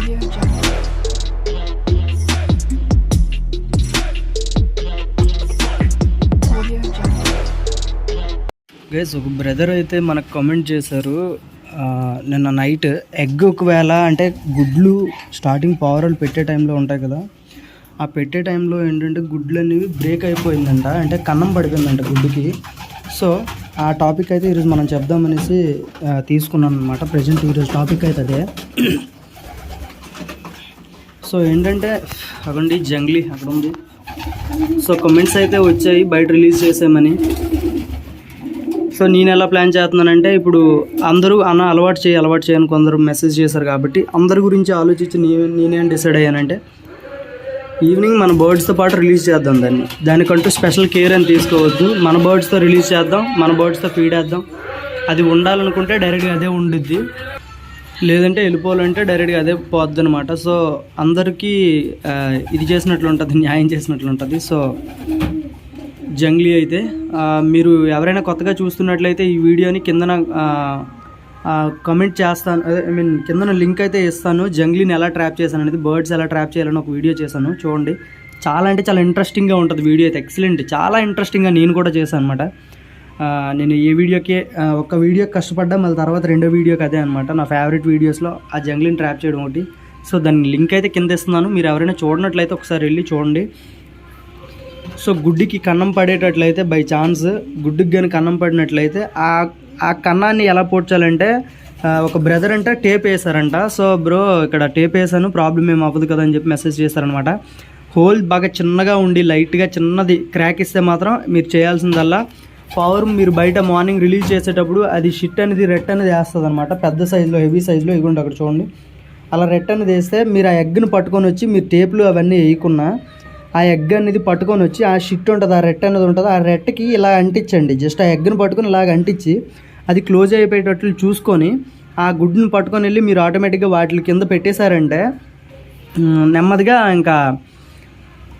Guys ఒక brother అయితే మనకు కామెంట్ చేశారు. నిన్న నైట్ ఎగ్ ఒకవేళ అంటే గుడ్లు స్టార్టింగ్ పవర్లు పెట్టే టైంలో ఉంటాయి కదా. ఆ పెట్టే టైంలో ఏంటంటే గుడ్లు అనేవి బ్రేక్ అయిపోయిందంట. అంటే కన్నం పడిపోయిందంట గుడ్డుకి. సో ఆ టాపిక్ అయితే ఈరోజు మనం చెప్దామనేసి తీసుకున్నాను అనమాట ప్రజెంట్ ఈరోజు టాపిక్ అయితే అదే. సో ఏంటంటే అక్కడి జంగ్లీ అక్కడ ఉంది సో కమెంట్స్ అయితే వచ్చాయి బయట రిలీజ్ చేసామని సో నేను ఎలా ప్లాన్ చేస్తున్నానంటే ఇప్పుడు అందరూ అన్న అలవాటు చేయి అలవాటు చేయని కొందరు మెసేజ్ చేశారు కాబట్టి అందరి గురించి ఆలోచించి నేను నేనేం డిసైడ్ అయ్యానంటే ఈవినింగ్ మన బర్డ్స్తో పాటు రిలీజ్ చేద్దాం దాన్ని. దానికంటూ స్పెషల్ కేర్ అని తీసుకోవద్దు. మన బర్డ్స్తో రిలీజ్ చేద్దాం మన బర్డ్స్తో ఫీడ్ వేద్దాం అది ఉండాలనుకుంటే డైరెక్ట్గా అదే ఉండుద్ది. లేదంటే వెళ్ళిపోవాలంటే డైరెక్ట్గా అదే పోద్ది అనమాట సో అందరికీ ఇది చేసినట్లు ఉంటుంది న్యాయం చేసినట్లు ఉంటుంది సో జంగ్లీ అయితే మీరు ఎవరైనా కొత్తగా చూస్తున్నట్లయితే ఈ వీడియోని కిందన కమెంట్ చేస్తాను. అదే ఐ మీన్ కిందన లింక్ అయితే ఇస్తాను. జంగ్లీని ఎలా ట్రాప్ చేశాను అనేది బర్డ్స్ ఎలా ట్రాప్ చేయాలని ఒక వీడియో చేశాను. చూడండి. చాలా అంటే చాలా ఇంట్రెస్టింగ్గా ఉంటుంది వీడియో అయితే. ఎక్సలెంట్ చాలా ఇంట్రెస్టింగ్గా నేను కూడా చేశాను అనమాట నేను ఏ వీడియోకి ఒక ఒక్క కష్టపడ్డా మళ్ళీ తర్వాత రెండో వీడియోకి అదే అనమాట నా ఫేవరెట్ వీడియోస్లో ఆ జంగ్లీని ట్రాప్ చేయడం ఒకటి. సో దాని లింక్ అయితే కింద ఇస్తున్నాను. మీరు ఎవరైనా చూడనట్లయితే ఒకసారి వెళ్ళి చూడండి. సో గుడ్డికి కన్నం పడేటట్లయితే బై ఛాన్స్ గుడ్డికి కానీ కన్నం పడినట్లయితే ఆ ఆ కన్నాన్ని ఎలా పోడ్చాలంటే ఒక బ్రదర్ అంటే టేప్ వేసారంట సో బ్రో ఇక్కడ టేప్ వేసాను ప్రాబ్లం ఏం అవ్వదు కదా అని చెప్పి మెసేజ్ చేశారనమాట హోల్ బాగా చిన్నగా ఉండి లైట్గా చిన్నది క్రాక్ ఇస్తే మాత్రం మీరు చేయాల్సిందల్లా పవర్ మీరు బయట మార్నింగ్ రిలీజ్ చేసేటప్పుడు అది షిట్ అనేది రెట్ అనేది వేస్తుంది అనమాట పెద్ద సైజులో హెవీ సైజులో ఇగోండి అక్కడ చూడండి. అలా రెట్ అనేది వేస్తే మీరు ఆ ఎగ్ని పట్టుకొని వచ్చి మీరు టేపులు అవన్నీ వేయకున్నా ఆ ఎగ్ అనేది పట్టుకొని వచ్చి ఆ షిట్ ఉంటుంది ఆ రెట్ అనేది ఉంటుంది ఆ రెట్కి ఇలా అంటించండి. జస్ట్ ఆ ఎగ్ని పట్టుకొని ఇలాగ అంటించి అది క్లోజ్ అయిపోయేటట్లు చూసుకొని ఆ గుడ్డుని పట్టుకొని వెళ్ళి మీరు ఆటోమేటిక్గా వాటి కింద పెట్టేశారంటే నెమ్మదిగా ఇంకా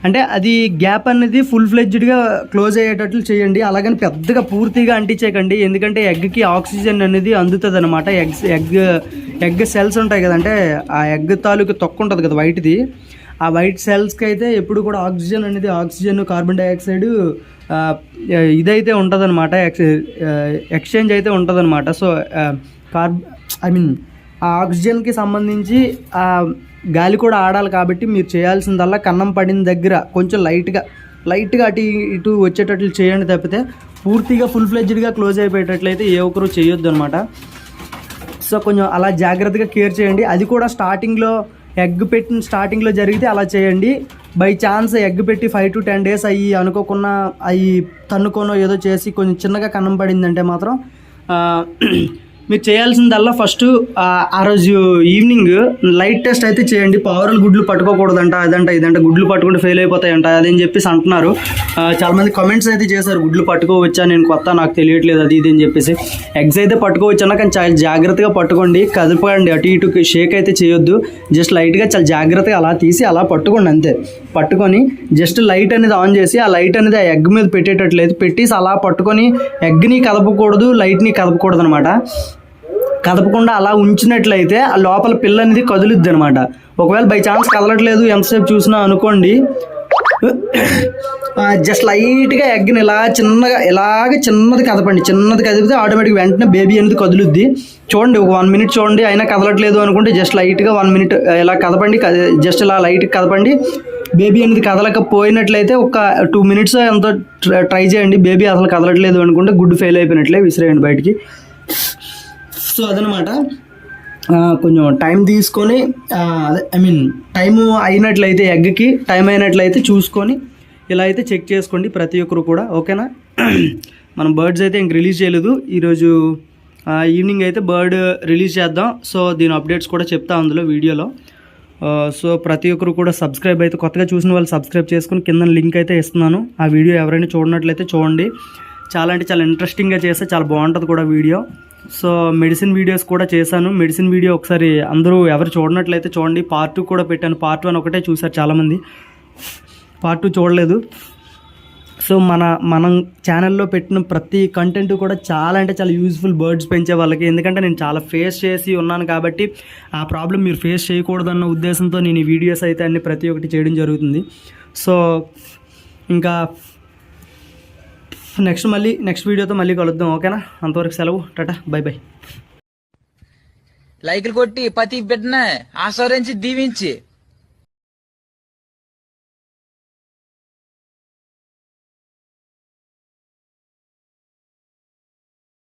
అంటే అది గ్యాప్ అనేది ఫుల్ ఫ్లెడ్జ్డ్గా క్లోజ్ అయ్యేటట్లు చేయండి. అలాగని పెద్దగా పూర్తిగా అంటించేయకండి. ఎందుకంటే ఎగ్కి ఆక్సిజన్ అనేది అందుతుంది అనమాట ఎగ్స్ ఎగ్ ఎగ్ సెల్స్ ఉంటాయి కదంటే ఆ ఎగ్ తాలూకు తొక్క ఉంటుంది కదా వైట్ది ఆ వైట్ సెల్స్కి అయితే ఎప్పుడు కూడా ఆక్సిజన్ అనేది ఆక్సిజన్ కార్బన్ డైఆక్సైడ్ ఇదైతే ఉంటుందన్నమాట. ఎక్స్ ఎక్స్చేంజ్ అయితే ఉంటుందన్నమాట. సో కార్బ్ ఐ మీన్ ఆ ఆక్సిజన్కి సంబంధించి గాలి కూడా ఆడాలి కాబట్టి మీరు చేయాల్సిందల్లా కన్నం పడిన దగ్గర కొంచెం లైట్గా లైట్గా అటు ఇటు వచ్చేటట్లు చేయండి తప్పితే పూర్తిగా ఫుల్ ఫ్లెడ్జ్డ్గా క్లోజ్ అయిపోయేటట్లయితే ఏ ఒక్కరు చేయొద్దు అనమాట సో కొంచెం అలా జాగ్రత్తగా కేర్ చేయండి. అది కూడా స్టార్టింగ్లో ఎగ్ పెట్టిన స్టార్టింగ్లో జరిగితే అలా చేయండి. బై ఛాన్స్ ఎగ్ పెట్టి ఫైవ్ టు టెన్ డేస్ అయ్యి అనుకోకుండా అవి తన్నుకోనో ఏదో చేసి కొంచెం చిన్నగా కన్నం పడిందంటే మాత్రం మీరు చేయాల్సిందల్లా ఫస్ట్ ఆ రోజు ఈవినింగ్ లైట్ టెస్ట్ అయితే చేయండి. పవర్లు గుడ్లు పట్టుకోకూడదంట అదంట ఇదంట గుడ్లు పట్టుకుంటే ఫెయిల్ అయిపోతాయంట అదని చెప్పేసి అంటున్నారు. చాలామంది కమెంట్స్ కామెంట్స్ అయితే చేశారు గుడ్లు పట్టుకోవచ్చా నేను కొత్త నాకు తెలియట్లేదు అది ఇది అని చెప్పేసి. ఎగ్స్ అయితే పట్టుకోవచ్చా కానీ చాలా జాగ్రత్తగా పట్టుకోండి కదపండి అటు ఇటు షేక్ అయితే చేయొద్దు. జస్ట్ లైట్గా చాలా జాగ్రత్తగా అలా తీసి అలా పట్టుకోండి అంతే. పట్టుకొని జస్ట్ లైట్ అనేది ఆన్ చేసి ఆ లైట్ అనేది ఆ ఎగ్ మీద పెట్టేటట్లేదు పెట్టేసి అలా పట్టుకొని ఎగ్ని కదపకూడదు లైట్ని కదపకూడదు అనమాట కదపకుండా అలా ఉంచినట్లయితే ఆ లోపల పిల్ల అనేది కదులుద్ది అనమాట ఒకవేళ బై ఛాన్స్ కదలట్లేదు ఎంతసేపు చూసినా అనుకోండి జస్ట్ లైట్గా ఎగ్ని ఇలా చిన్నగా ఇలాగ చిన్నది కదపండి. చిన్నది కదిపితే ఆటోమేటిక్ వెంటనే బేబీ అనేది కదులుద్ది. చూడండి ఒక వన్ మినిట్ చూడండి అయినా కదలట్లేదు అనుకుంటే జస్ట్ లైట్గా వన్ మినిట్ ఇలా కదపండి జస్ట్ ఇలా లైట్ కదపండి. బేబీ అనేది కదలకపోయినట్లయితే ఒక టూ మినిట్స్ ఎంతో ట్రై చేయండి. బేబీ అసలు కదలట్లేదు అనుకుంటే గుడ్ ఫెయిల్ అయిపోయినట్లే విసిరేయండి బయటికి. సో అదనమాట. కొంచెం టైం తీసుకొని అదే ఐ మీన్ టైం అయినట్లయితే ఎగ్కి టైం అయినట్లయితే చూసుకొని ఇలా అయితే చెక్ చేసుకోండి ప్రతి ఒక్కరు కూడా ఓకేనా? మనం బర్డ్స్ అయితే ఇంక రిలీజ్ చేయలేదు. ఈరోజు ఈవినింగ్ అయితే బర్డ్ రిలీజ్ చేద్దాం. సో దీని అప్డేట్స్ కూడా చెప్తా అందులో వీడియోలో. సో ప్రతి ఒక్కరు కూడా సబ్స్క్రైబ్ అయితే కొత్తగా చూసిన వాళ్ళు సబ్స్క్రైబ్ చేసుకుని కింద లింక్ అయితే ఇస్తున్నాను. ఆ వీడియో ఎవరైనా చూడనట్లయితే చూడండి. చాలా అంటే చాలా ఇంట్రెస్టింగ్గా చేస్తే చాలా బాగుంటుంది కూడా వీడియో సో మెడిసిన్ వీడియోస్ కూడా చేశాను. మెడిసిన్ వీడియో ఒకసారి అందరూ ఎవరు చూడనట్లయితే చూడండి. పార్ట్ టూ కూడా పెట్టాను. పార్ట్ వన్ ఒకటే చూశారు చాలామంది. పార్ట్ టూ చూడలేదు. సో మన మనం ఛానల్లో పెట్టిన ప్రతి కంటెంట్ కూడా చాలా అంటే చాలా యూజ్ఫుల్ బర్డ్స్ పెంచే వాళ్ళకి. ఎందుకంటే నేను చాలా ఫేస్ చేసి ఉన్నాను కాబట్టి ఆ ప్రాబ్లం మీరు ఫేస్ చేయకూడదన్న ఉద్దేశంతో నేను ఈ వీడియోస్ అయితే అన్ని ప్రతి ఒక్కటి చేయడం జరుగుతుంది. సో ఇంకా నెక్స్ట్ మళ్ళీ నెక్స్ట్ వీడియోతో మళ్ళీ కలుద్దాం ఓకేనా? అంతవరకు సెలవు టాటా బై బై. లైకులు కొట్టి ప్రతి బిడ్డన ఆస్వాదించి దీవించి.